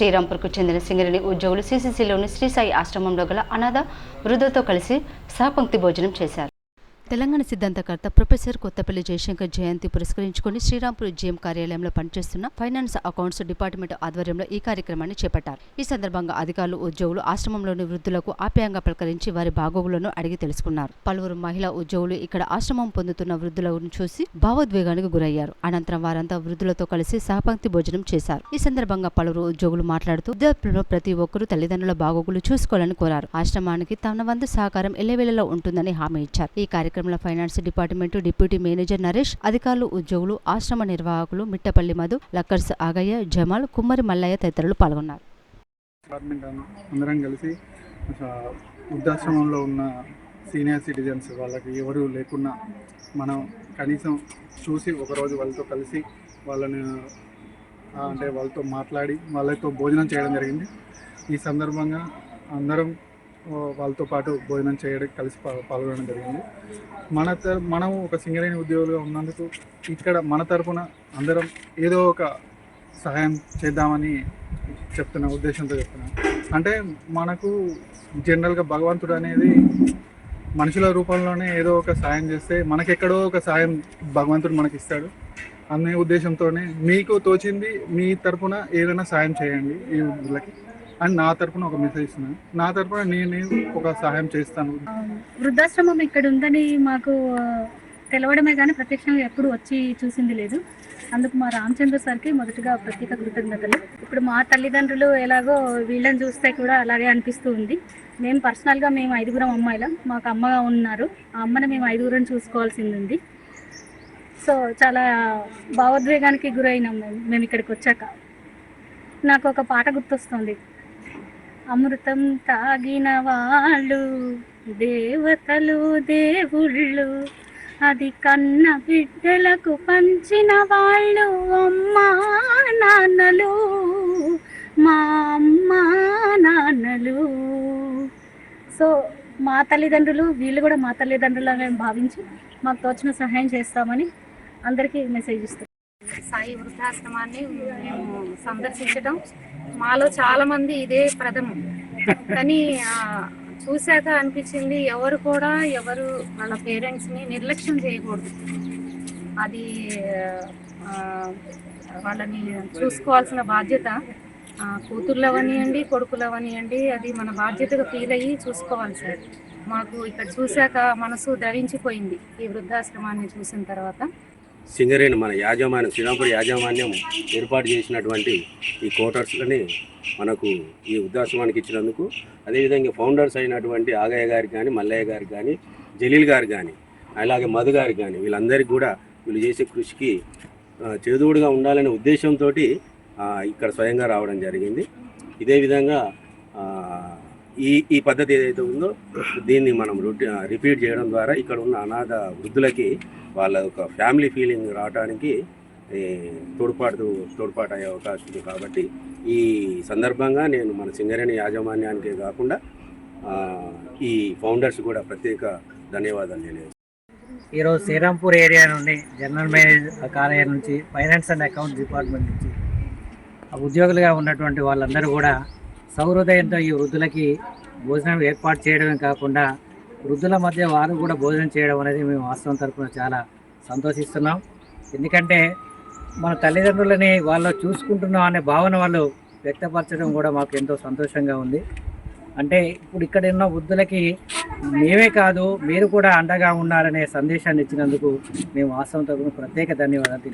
శ్రీరాంపూర్కు చెందిన సింగరేణి ఉద్యోగులు సిసిసిలోని శ్రీసాయి ఆశ్రమంలో గల అనాథ వృద్ధతో కలిసి సహపంక్తి భోజనం చేశారు. తెలంగాణ సిద్ధాంతకర్త ప్రొఫెసర్ కొత్తపల్లి జయశంకర్ జయంతి పురస్కరించుకుని శ్రీరాంపూర్ జీఎం కార్యాలయంలో పనిచేస్తున్న ఫైనాన్స్ అకౌంట్స్ డిపార్ట్మెంట్ ఆధ్వర్యంలో ఈ కార్యక్రమాన్ని చేపట్టారు. ఈ సందర్భంగా అధికారులు ఉద్యోగులు ఆశ్రమంలోని వృద్ధులకు ఆప్యాయంగా పలకరించి వారి బాగోగులను అడిగి తెలుసుకున్నారు. పలువురు మహిళా ఉద్యోగులు ఇక్కడ ఆశ్రమం పొందుతున్న వృద్ధులను చూసి భావోద్వేగానికి గురయ్యారు. అనంతరం వారంతా వృద్ధులతో కలిసి సహపంక్తి భోజనం చేశారు. ఈ సందర్భంగా పలువురు ఉద్యోగులు మాట్లాడుతూ వృద్ధాప్యంలో ప్రతి ఒక్కరూ తల్లిదండ్రుల బాగోగులు చూసుకోవాలని కోరారు. ఆశ్రమానికి తన వంతు సహకారం ఎల్లవేళలో ఉంటుందని హామీ ఇచ్చారు. ఈ కార్యక్రమం కార్యక్రమంలో finance department deputy manager Naresh అధికారులు ఉద్యోగులు ఆశ్రమ నిర్వాహకులు మిట్టపల్లి మధు లక్కర్స్ ఆగయ్య జమాల్ కుమ్మరి మల్లయ్య తదితరులు పాల్గొన్నారు. అందరం కలిసి వృద్ధాశ్రమంలో ఉన్న సీనియర్ సిటిజన్స్ వాళ్ళకి ఎవరు లేకున్నా మనం కనీసం చూసి ఒకరోజు వాళ్ళతో కలిసి వాళ్ళని అంటే వాళ్ళతో మాట్లాడి వాళ్ళతో భోజనం చేయడం జరిగింది. ఈ సందర్భంగా అందరం వాళ్ళతో పాటు భోజనం చేయడం కలిసి పాల్గొనడం జరిగింది. మన తర- మనం ఒక సింగరేణి ఉద్యోగులుగా ఉన్నందుకు ఇక్కడ మన తరపున అందరం ఏదో ఒక సహాయం చేద్దామని చెప్తున్న ఉద్దేశంతో చెప్తున్నాను అంటే మనకు జనరల్గా భగవంతుడు అనేది మనుషుల రూపంలోనే ఏదో ఒక సాయం చేస్తే మనకెక్కడో ఒక సాయం భగవంతుడు మనకి ఇస్తాడు అనే ఉద్దేశంతోనే మీకు తోచింది మీ తరపున ఏదైనా సాయం చేయండి ఈ వృద్ధులకి అని నా తరపున ఒక మెసేజ్ ఇస్తున్నాను. నా తరపున నేను ఒక సహాయం చేస్తాను. వృద్ధాశ్రమం ఇక్కడ ఉందని మాకు తెలవడమే కానీ ప్రత్యక్షంగా ఎప్పుడు వచ్చి చూసింది లేదు. అందుకు మా రామచంద్ర సార్కి మొదటగా ప్రత్యేక కృతజ్ఞతలు. ఇప్పుడు మా తల్లిదండ్రులు ఎలాగో వీళ్ళని చూస్తే కూడా అలాగే అనిపిస్తూ ఉంది. మేము పర్సనల్గా మేము ఐదుగురం అమ్మాయిలం. మాకు అమ్మగా ఉన్నారు. ఆ అమ్మని మేము ఐదుగురం చూసుకోవాల్సింది ఉంది. సో చాలా భావోద్వేగానికి గురైనాం మేము మేము ఇక్కడికి వచ్చాక. నాకు ఒక పాట గుర్తొస్తుంది. అమృతం తాగిన వాళ్ళు దేవతలు దేవుళ్ళు అది కన్న బిడ్డలకు పంచిన వాళ్ళు అమ్మా నాన్నలు మా అమ్మ నాన్నలు. సో మా తల్లిదండ్రులు వీళ్ళు కూడా మా తల్లిదండ్రులుగా భావించి మాకు తోచిన సహాయం చేస్తామని అందరికీ మెసేజ్ ఇస్తాం సాయి వృద్ధాశ్రమాన్ని మేము సందర్శించడం మాలో చాలా మంది ఇదే ప్రథమం. కానీ చూశాక అనిపించింది ఎవరు కూడా ఎవరు వాళ్ళ పేరెంట్స్ని నిర్లక్ష్యం చేయకూడదు. అది వాళ్ళని చూసుకోవాల్సిన బాధ్యత ఆ, కూతుర్లు అవనియండి కొడుకులు అవనియండి అది మన బాధ్యతగా ఫీల్ అయ్యి చూసుకోవాలి సార్ మాకు ఇక్కడ చూశాక మనసు ద్రవించిపోయింది ఈ వృద్ధాశ్రమాన్ని చూసిన తర్వాత. సింగరేణి మన యాజమాన్యం శ్రీరాంపూర్ యాజమాన్యం ఏర్పాటు చేసినటువంటి ఈ కోటర్స్లని మనకు ఈ వృద్ధాశ్రమానికి ఇచ్చినందుకు అదేవిధంగా ఫౌండర్స్ అయినటువంటి ఆగయ్య గారికి కానీ మల్లయ్య గారికి కానీ జలీల్ గారు కానీ అలాగే మధు గారికి కానీ వీళ్ళందరికీ కూడా వీళ్ళు చేసే కృషికి చేదువుడుగా చేదోడుగా ఉండాలనే ఉద్దేశంతో ఇక్కడ స్వయంగా రావడం జరిగింది. ఇదే విధంగా ఈ ఈ పద్ధతి ఏదైతే ఉందో దీన్ని మనం రొటీ రిపీట్ చేయడం ద్వారా ఇక్కడ ఉన్న అనాథ వృద్ధులకి వాళ్ళ ఒక ఫ్యామిలీ ఫీలింగ్ రావడానికి తోడ్పాటు తోడ్పాటు అయ్యే అవకాశం ఉంది. కాబట్టి ఈ సందర్భంగా నేను మన సింగరేణి యాజమాన్యానికే కాకుండా ఈ ఫౌండర్స్ కూడా ప్రత్యేక ధన్యవాదాలు తెలియజేస్తాను ఈరోజు శ్రీరాంపూర్ ఏరియా నుండి జనరల్ మేనేజర్ కార్యాలయం నుంచి ఫైనాన్స్ అండ్ అకౌంట్ డిపార్ట్మెంట్ నుంచి ఆ ఉద్యోగులుగా ఉన్నటువంటి వాళ్ళందరూ కూడా సౌహృదయంతో ఈ వృద్ధులకి భోజనం ఏర్పాటు చేయడమే కాకుండా వృద్ధుల మధ్య వారు కూడా భోజనం చేయడం అనేది మేము వాస్తవం తరఫున చాలా సంతోషిస్తున్నాం. ఎందుకంటే మన తల్లిదండ్రులని వాళ్ళు చూసుకుంటున్నాం అనే భావన వాళ్ళు వ్యక్తపరచడం కూడా మాకు ఎంతో సంతోషంగా ఉంది. అంటే ఇప్పుడు ఇక్కడ ఉన్న వృద్ధులకి మేమే కాదు మీరు కూడా అండగా ఉన్నారనే సందేశాన్ని ఇచ్చినందుకు మేము వాస్తవం తరపున ప్రత్యేక ధన్యవాదాలు